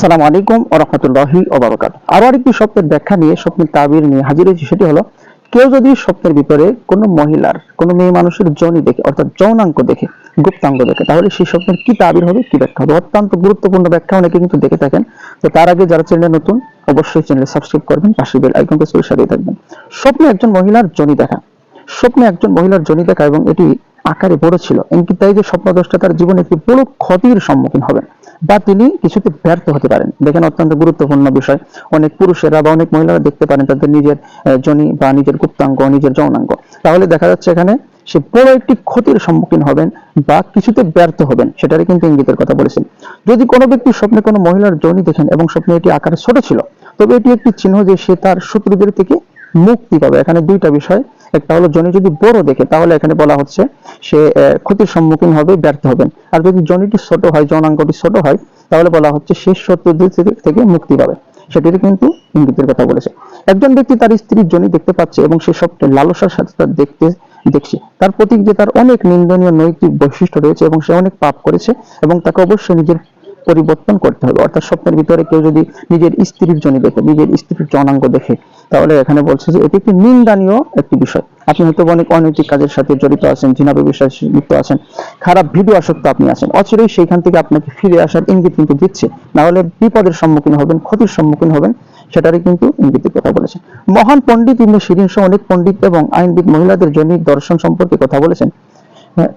আসসালামু আলাইকুম ও রহমতুল্লাহি ওবরাকাত আরও আরেকটি স্বপ্নের ব্যাখ্যা নিয়ে, স্বপ্নের তাবির নিয়ে হাজির হয়েছি, সেটি হলো, কেউ যদি স্বপ্নের ভিতরে কোনো মহিলার, কোনো মেয়ে মানুষের জনি দেখে, অর্থাৎ যৌনাঙ্ক দেখে, গুপ্তাঙ্গ দেখে, তাহলে সেই স্বপ্নের কি তাবির হবে, কি ব্যাখ্যা হবে? অত্যন্ত গুরুত্বপূর্ণ ব্যাখ্যা অনেকে কিন্তু দেখে থাকেন। তো তার আগে যারা চ্যানেলে নতুন, অবশ্যই চ্যানেলে সাবস্ক্রাইব করবেন, পাশে বেল আইকনটা সুর সাথে থাকবেন। স্বপ্নে একজন মহিলার জনি দেখা। স্বপ্নে একজন মহিলার জনি দেখা এবং এটি আকারে বড় ছিল। এমনকি তাই যে স্বপ্নদ্রষ্টা তার জীবনে একটি বড় ক্ষতির সম্মুখীন হবেন। বা তিনি কিছুতে ব্যর্থ হতে পারেন। দেখেন অত্যন্ত গুরুত্বপূর্ণ বিষয়। অনেক পুরুষেরা বা অনেক মহিলারা দেখতে পারেন তাদের নিজের যোনি বা নিজের গুপ্তাঙ্গ, নিজের যৌনাঙ্গ। তাহলে দেখা যাচ্ছে এখানে সে বড় একটি ক্ষতির সম্মুখীন হবেন বা কিছুতে ব্যর্থ হবেন, সেটারই কিন্তু ইঙ্গিতের কথা বলেছেন। যদি কোনো ব্যক্তি স্বপ্নে কোনো মহিলার যোনি দেখেন এবং স্বপ্নে এটি আকারে ছোট ছিল, তবে এটি একটি চিহ্ন যে সে তার শত্রুদের থেকে মুক্তি পাবে। এখানে দুইটা বিষয়। একটা হলো, জনি যদি বড় দেখে, তাহলে এখানে বলা হচ্ছে সে ক্ষতির সম্মুখীন হবে, ব্যর্থ হবেন। আর যদি জনিটি ছোট হয় যৌনাঙ্গটি ছোট হয়, তাহলে বলা হচ্ছে সে শত্রুদের থেকে- মুক্তি পাবে। সেটিতে কিন্তু ইঙ্গিতের কথা বলেছে। একজন ব্যক্তি তার স্ত্রীর জনি দেখতে পাচ্ছে এবং সে স্বপ্নে লালসার সাথে তার দেখতে, দেখছে। তার প্রতীক যে তার অনেক নিন্দনীয় নৈতিক বৈশিষ্ট্য রয়েছে এবং সে অনেক পাপ করেছে এবং তাকে অবশ্যই নিজের পরিবর্তন করতে হবে। অর্থাৎ স্বপ্নের ভিতরে কেউ যদি নিজের স্ত্রীর জনি দেখে, নিজের স্ত্রীর জনাঙ্গ দেখে, তাহলে এখানে বলছে যে এটি একটি নিন্দানীয় একটি বিষয়। আপনি হয়তো অনেক অনৈতিক কাজের সাথে জড়িত আছেন জিনাবে বিশ্বাস লিপ্ত আছেন, খারাপ ভিডিও আসক্ত আপনি আছেন, অচিরেই সেইখান থেকে আপনাকে ফিরে আসার ইঙ্গিত কিন্তু দিচ্ছে। না হলে বিপদের সম্মুখীন হবেন, ক্ষতির সম্মুখীন হবেন, সেটারই কিন্তু ইঙ্গিতের কথা বলেছেন মহান পণ্ডিত ইবনে সহ অনেক পণ্ডিত এবং আইনবিদ মহিলাদের জন্য দর্শন সম্পর্কে কথা বলেছেন।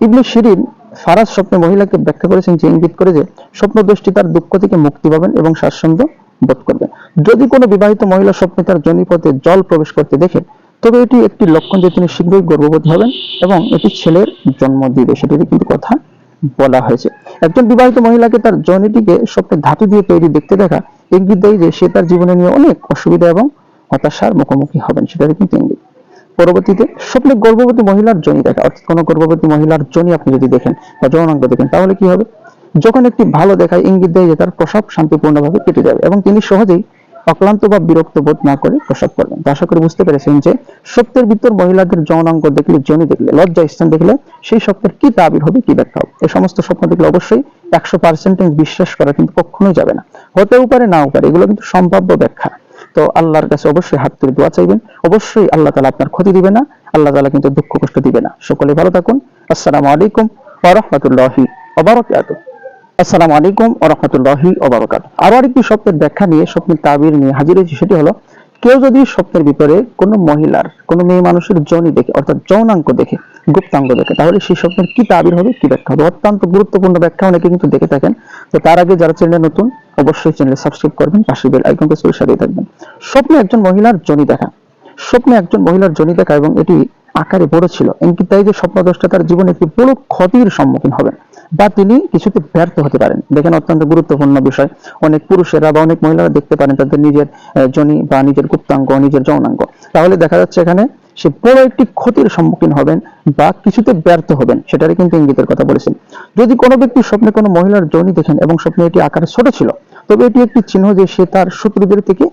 ইবনে শিরিন ফারাজ স্বপ্নে মহিলাকে ব্যাখ্যা করেছেন যে ইঙ্গিত করে যে স্বপ্নদৃষ্টি তার দুঃখ থেকে মুক্তি পাবেন এবং স্বাচ্ছন্দ্য বোধ করবেন। যদি কোনো বিবাহিত মহিলা স্বপ্নে তার জনিপথে জল প্রবেশ করতে দেখে, তবে এটি একটি লক্ষণ যে তিনি শীঘ্রই গর্ভবতী হবেন এবং এটি ছেলের জন্ম দিবে, সেটিরই কিন্তু কথা বলা হয়েছে। একজন বিবাহিত মহিলাকে তার জনিটিকে স্বপ্নে ধাতু দিয়ে তৈরি দেখতে দেখা, ইঙ্গিত দেয় যে সে তার জীবনে নিয়ে অনেক অসুবিধা এবং হতাশার মুখোমুখি হবেন, সেটারই কিন্তু ইঙ্গিত। পরবর্তীতে স্বপ্নে গর্ভবতী মহিলার জনি দেখা, অর্থাৎ কোনো গর্ভবতী মহিলার জনি আপনি যদি দেখেন বা যৌনাঙ্গ দেখেন, তাহলে কি হবে? যখন একটি ভালো দেখায় ইঙ্গিত দেয় যে তার প্রসব শান্তিপূর্ণভাবে কেটে যাবে এবং তিনি সহজেই অক্লান্ত বা বিরক্ত বোধ না করে প্রসব করবেন। আশা করি বুঝতে পেরেছেন যে সত্যের ভিতর মহিলাদের যৌনাঙ্গ দেখলে, জনি দেখলে লজ্জা স্থান দেখলে সেই স্বপ্নের কি তাবির হবে, কি ব্যাখ্যা হবে? এই সমস্ত স্বপ্ন দেখলে অবশ্যই একশো পার্সেন্টেজ বিশ্বাস করা কিন্তু কখনোই যাবে না। হতেও পারে, নাও পারে, এগুলো কিন্তু সম্ভাব্য ব্যাখ্যা। তো আল্লাহর কাছে অবশ্যই হাত তুলে দোয়া চাইবেন। অবশ্যই আল্লাহ তালা আপনার ক্ষতি দিবে না, আল্লাহ তালা কিন্তু দুঃখ কষ্ট দিবে না। সকলে ভালো থাকুন। আসসালামু আলাইকুম ওয়া রাহমাতুল্লাহি আসসালামু আলাইকুম ওবরাকাত আরও আরেকটি স্বপ্নের ব্যাখ্যা নিয়ে, স্বপ্নের তাবির নিয়ে হাজির হয়েছি, সেটি হলো, কেউ যদি স্বপ্নের ভিতরে কোনো মহিলার, কোনো মেয়ে মানুষের জনি দেখে, অর্থাৎ যৌনাঙ্ক দেখে গুপ্তাঙ্গ দেখে। তাহলে সেই স্বপ্নের কি তাবির হবে, কি ব্যাখ্যা হবে? অত্যন্ত গুরুত্বপূর্ণ ব্যাখ্যা, অনেকে কিন্তু দেখে থাকেন। তো তার আগে যারা চ্যানেলে নতুন, অবশ্যই চ্যানেলে সাবস্ক্রাইব করবেন পাশে বেল আইকনকে সাথে থাকবেন। স্বপ্নে একজন মহিলার জনি দেখা। স্বপ্নে একজন মহিলার জনি দেখা এবং এটি আকারে বড় ছিল এমনকি তাই যে স্বপ্নদ্রষ্টা তার জীবনে একটি বড় ক্ষতির সম্মুখীন হবেন, বা তিনি কিছুতে ব্যর্থ হতে পারেন। দেখেন অত্যন্ত গুরুত্বপূর্ণ বিষয়। অনেক পুরুষেরা বা অনেক মহিলারা দেখতে পারেন তাদের নিজের যোনি বা নিজের গুপ্তাঙ্গ, নিজের যৌনাঙ্গ তাহলে দেখা যাচ্ছে এখানে সে বড় একটি ক্ষতির সম্মুখীন হবেন বা কিছুতে ব্যর্থ হবেন, সেটারই কিন্তু ইঙ্গিতের কথা বলেছেন। যদি কোনো ব্যক্তি স্বপ্নে কোনো মহিলার জনি দেখেন এবং স্বপ্নে এটি আকারে ছোট ছিল, তবে এটি একটি চিহ্ন যে সে তার শত্রুদের থেকে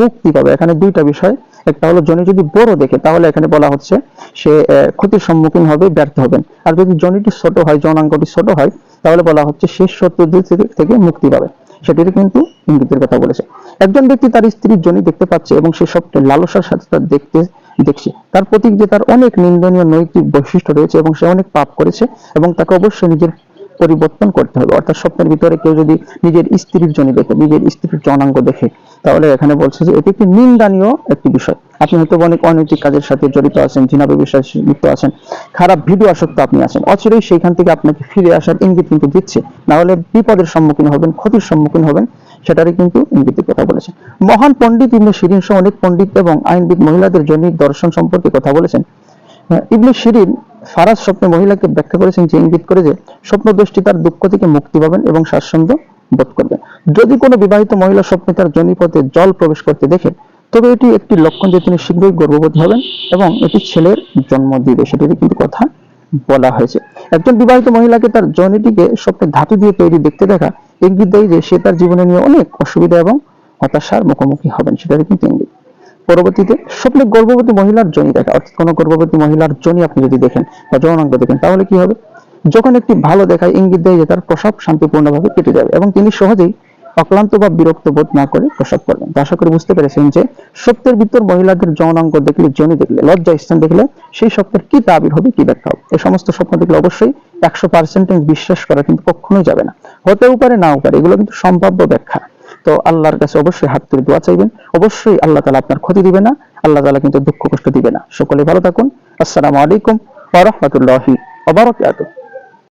মুক্তি পাবে। এখানে দুইটা বিষয় একটা হলো জনি যদি বড় দেখে, তাহলে এখানে বলা হচ্ছে সে ক্ষতির সম্মুখীন হবে, ব্যর্থ হবেন। আর যদি জনিটি ছোট হয় যৌনাঙ্গটি ছোট হয়, তাহলে বলা হচ্ছে সে শত্রুদের থেকে- মুক্তি পাবে। সেটির কিন্তু ইঙ্গিতের কথা বলেছে। একজন ব্যক্তি তার স্ত্রীর জনি দেখতে পাচ্ছে এবং সে স্বপ্নে লালসার সাথে তার দেখতে, দেখছে। তার প্রতীক যে তার অনেক নিন্দনীয় নৈতিক বৈশিষ্ট্য রয়েছে এবং সে অনেক পাপ করেছে এবং তাকে অবশ্যই নিজের পরিবর্তন করতে হবে। অর্থাৎ স্বপ্নের ভিতরে কেউ যদি নিজের স্ত্রীর জনি দেখে নিজের স্ত্রীর জনাঙ্গ দেখে তাহলে এখানে বলছে যে এটি একটি নিন্দানীয় একটি বিষয়। আপনি হয়তো অনেক অনৈতিক কাজের সাথে জড়িত আছেন জিনাবে বিশ্বাস লিপ্ত আছেন খারাপ ভিডিও আসক্ত আপনি আছেন অচিরেই সেইখান থেকে আপনাকে ফিরে আসার ইঙ্গিত কিন্তু দিচ্ছে। না হলে বিপদের সম্মুখীন হবেন ক্ষতির সম্মুখীন হবেন সেটারই কিন্তু ইঙ্গিতের কথা বলেছেন। মহান পণ্ডিত ইবনে শিরিন সহ অনেক পণ্ডিত এবং আইনবিদ মহিলাদের জন্য দর্শন সম্পর্কে কথা বলেছেন। হ্যাঁ, ইবনে শিরিন ফারাজ স্বপ্নে মহিলাকে ব্যাখ্যা করেছেন যে ইঙ্গিত করে যে স্বপ্নদৃষ্টি তার দুঃখ থেকে মুক্তি পাবেন এবং স্বাচ্ছন্দ্য বোধ করবেন। যদি কোনো বিবাহিত মহিলা স্বপ্নে তার জনিপথে জল প্রবেশ করতে দেখে, তবে এটি একটি লক্ষণ যে তিনি শীঘ্রই গর্ভবতী হবেন এবং এটি ছেলের জন্ম দিবে, সেটিরই কিন্তু কথা বলা হয়েছে। একজন বিবাহিত মহিলাকে তার জনিটিকে স্বপ্নে ধাতু দিয়ে তৈরি দেখতে দেখা ইঙ্গিত দেয় যে সে তার জীবনে নিয়ে অনেক অসুবিধা এবং হতাশার মুখোমুখি হবেন, সেটারই কিন্তু ইঙ্গিত। পরবর্তীতে স্বপ্নে গর্ভবতী মহিলার জনি দেখা, অর্থাৎ কোনো গর্ভবতী মহিলার জনি আপনি যদি দেখেন বা যৌনাঙ্গ দেখেন, তাহলে কি হবে? যখন একটি ভালো দেখায় ইঙ্গিত দেয় যে তার প্রসব শান্তিপূর্ণভাবে কেটে যাবে এবং তিনি সহজেই অক্লান্ত বা বিরক্ত বোধ না করে প্রসাব করবেন। আশা করি বুঝতে পেরেছেন যে সত্যের ভিতর মহিলাদের যৌনাঙ্গ দেখলে, জনি দেখলে, লজ্জা স্থান দেখলে সেই সত্যের কি তাবির হবে, কি ব্যাখ্যা হবে? এই সমস্ত স্বপ্ন দেখলে অবশ্যই একশো পার্সেন্টেজ বিশ্বাস করা কিন্তু কখনোই যাবে না। হতেও পারে, নাও পারে, এগুলো কিন্তু সম্ভাব্য ব্যাখ্যা। তো আল্লাহর কাছে অবশ্যই হাত তুলে দোয়া চাইবেন। অবশ্যই আল্লাহ তালা আপনার ক্ষতি দিবে না, আল্লাহ তালা কিন্তু দুঃখ কষ্ট দিবে না। সকলে ভালো থাকুন। আসসালামু আলাইকুম ওয়া রাহমাতুল্লাহি